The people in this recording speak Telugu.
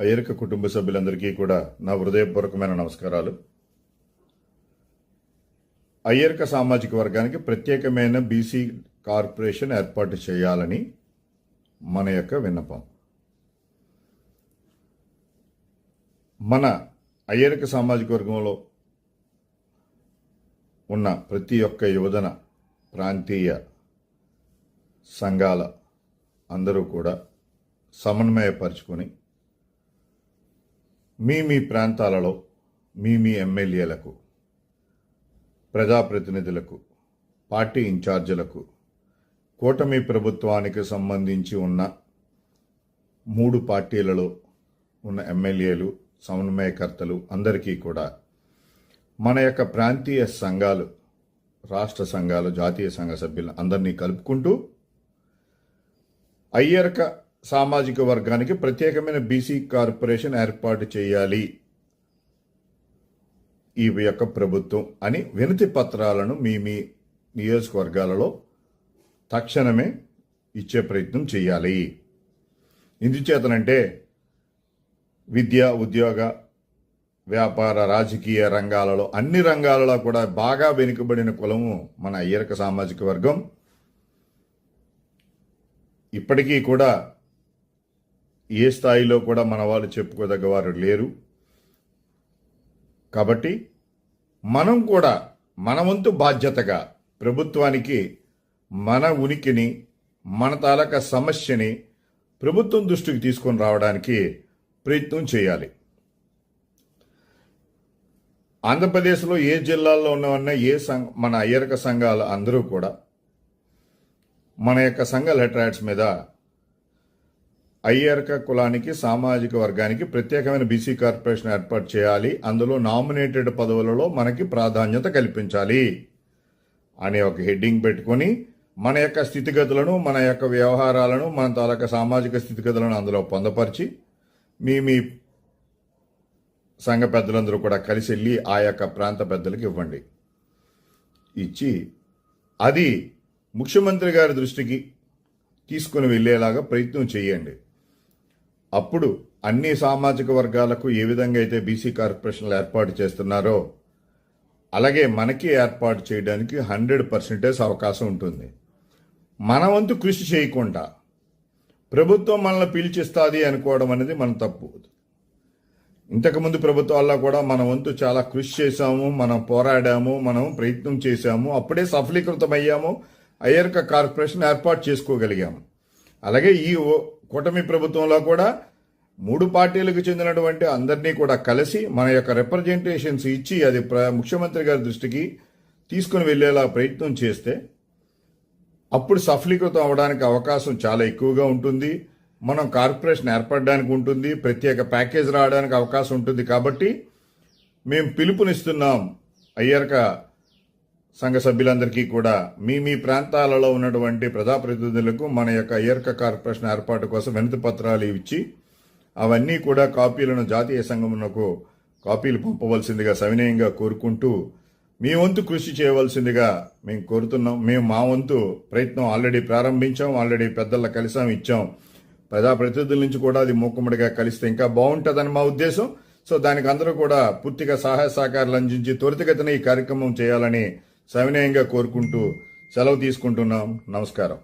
అయ్యరిక కుటుంబ సభ్యులందరికీ కూడా నా హృదయపూర్వకమైన నమస్కారాలు. అయ్యరిక సామాజిక వర్గానికి ప్రత్యేకమైన బీసీ కార్పొరేషన్ ఏర్పాటు చేయాలని మన యొక్క విన్నపం. మన అయ్యరిక సామాజిక వర్గంలో ఉన్న ప్రతి ఒక్క యువజన ప్రాంతీయ సంఘాల అందరూ కూడా సమన్వయపరుచుకొని మీ మీ ప్రాంతాలలో మీ మీ ఎమ్మెల్యేలకు ప్రజాప్రతినిధులకు పార్టీ ఇన్ఛార్జీలకు కూటమి ప్రభుత్వానికి సంబంధించి ఉన్న మూడు పార్టీలలో ఉన్న ఎమ్మెల్యేలు సమన్వయకర్తలు అందరికీ కూడా మన యొక్క ప్రాంతీయ సంఘాలు రాష్ట్ర సంఘాలు జాతీయ సంఘ సభ్యులు అందరినీ కలుపుకుంటూ అయ్యర్క సామాజిక వర్గానికి ప్రత్యేకమైన బీసీ కార్పొరేషన్ ఏర్పాటు చేయాలి. ఈ యొక్క ప్రభుత్వం అని వినతి పత్రాలను మీ మీ నియోజకవర్గాలలో తక్షణమే ఇచ్చే ప్రయత్నం చేయాలి. ఎందుచేతనంటే విద్య ఉద్యోగ వ్యాపార రాజకీయ రంగాలలో అన్ని రంగాలలో కూడా బాగా వెనుకబడిన కులము మన అయ్యరక సామాజిక వర్గం. ఇప్పటికీ కూడా ఏ స్థాయిలో కూడా మన వాళ్ళు చెప్పుకోదగ్గ వారు లేరు. కాబట్టి మనం కూడా మన వంతు బాధ్యతగా ప్రభుత్వానికి మన ఉనికిని మన తాలూకా సమస్యని ప్రభుత్వం దృష్టికి తీసుకొని రావడానికి ప్రయత్నం చేయాలి. ఆంధ్రప్రదేశ్లో ఏ జిల్లాల్లో ఉన్నవన్నా ఏ సంఘ మన అయ్యరక సంఘాలు అందరూ కూడా మన యొక్క సంఘ లెటర్ మీద అయ్యర్క కులానికి సామాజిక వర్గానికి ప్రత్యేకమైన బీసీ కార్పొరేషన్ ఏర్పాటు చేయాలి. అందులో నామినేటెడ్ పదవులలో మనకి ప్రాధాన్యత కల్పించాలి అనే ఒక హెడ్డింగ్ పెట్టుకొని మన యొక్క స్థితిగతులను మన యొక్క వ్యవహారాలను మన తాలూకా సామాజిక స్థితిగతులను అందులో పొందపరిచి మీ మీ సంఘ పెద్దలందరూ కూడా కలిసి వెళ్ళి ఆ యొక్క ప్రాంత పెద్దలకు ఇవ్వండి. ఇచ్చి అది ముఖ్యమంత్రి గారి దృష్టికి తీసుకుని వెళ్ళేలాగా ప్రయత్నం చేయండి. అప్పుడు అన్ని సామాజిక వర్గాలకు ఏ విధంగా అయితే బీసీ కార్పొరేషన్లు ఏర్పాటు చేస్తున్నారో అలాగే మనకి ఏర్పాటు చేయడానికి హండ్రెడ్ పర్సెంటేజ్ అవకాశం ఉంటుంది. మన వంతు కృషి చేయకుండా ప్రభుత్వం మనల్ని పిలిచిస్తుంది అనుకోవడం అనేది మన తప్పు. ఇంతకుముందు ప్రభుత్వాల్లో కూడా మన వంతు చాలా కృషి చేశాము మనం పోరాడాము మనం ప్రయత్నం చేశాము అప్పుడే సఫలీకృతమయ్యాము అయ్యర్క కార్పొరేషన్ ఏర్పాటు చేసుకోగలిగాము. అలాగే ఈ కూటమి ప్రభుత్వంలో కూడా మూడు పార్టీలకు చెందినటువంటి అందరినీ కూడా కలిసి మన యొక్క రిప్రజెంటేషన్స్ ఇచ్చి అది ముఖ్యమంత్రి గారి దృష్టికి తీసుకుని వెళ్ళేలా ప్రయత్నం చేస్తే అప్పుడు సఫలీకృతం అవడానికి అవకాశం చాలా ఎక్కువగా ఉంటుంది. మనం కార్పొరేషన్ ఏర్పడడానికి ఉంటుంది. ప్రత్యేక ప్యాకేజ్ రావడానికి అవకాశం ఉంటుంది. కాబట్టి మేము పిలుపునిస్తున్నాం అయ్యర్క సంఘ సభ్యులందరికీ కూడా మీ మీ ప్రాంతాలలో ఉన్నటువంటి ప్రజాప్రతినిధులకు మన యొక్క ఏర్క కార్పొరేషన్ ఏర్పాటు కోసం వినతి పత్రాలు ఇచ్చి అవన్నీ కూడా కాపీలను జాతీయ సంఘమునకు కాపీలు పంపవలసిందిగా సవినయంగా కోరుకుంటూ మీ వంతు కృషి చేయవలసిందిగా మేము కోరుతున్నాం. మేము మా వంతు ప్రయత్నం ఆల్రెడీ ప్రారంభించాం ఆల్రెడీ పెద్దల కలిసాం ఇచ్చాం. ప్రజాప్రతినిధుల నుంచి కూడా అది మూకుమ్మడిగా కలిస్తే ఇంకా బాగుంటుందని మా ఉద్దేశం. సో దానికి అందరూ కూడా పూర్తిగా సహాయ సహకారాలు అందించి త్వరితగతిన ఈ కార్యక్రమం చేయాలని సవినయంగా కోరుకుంటూ సెలవు తీసుకుంటున్నాం. నమస్కారం.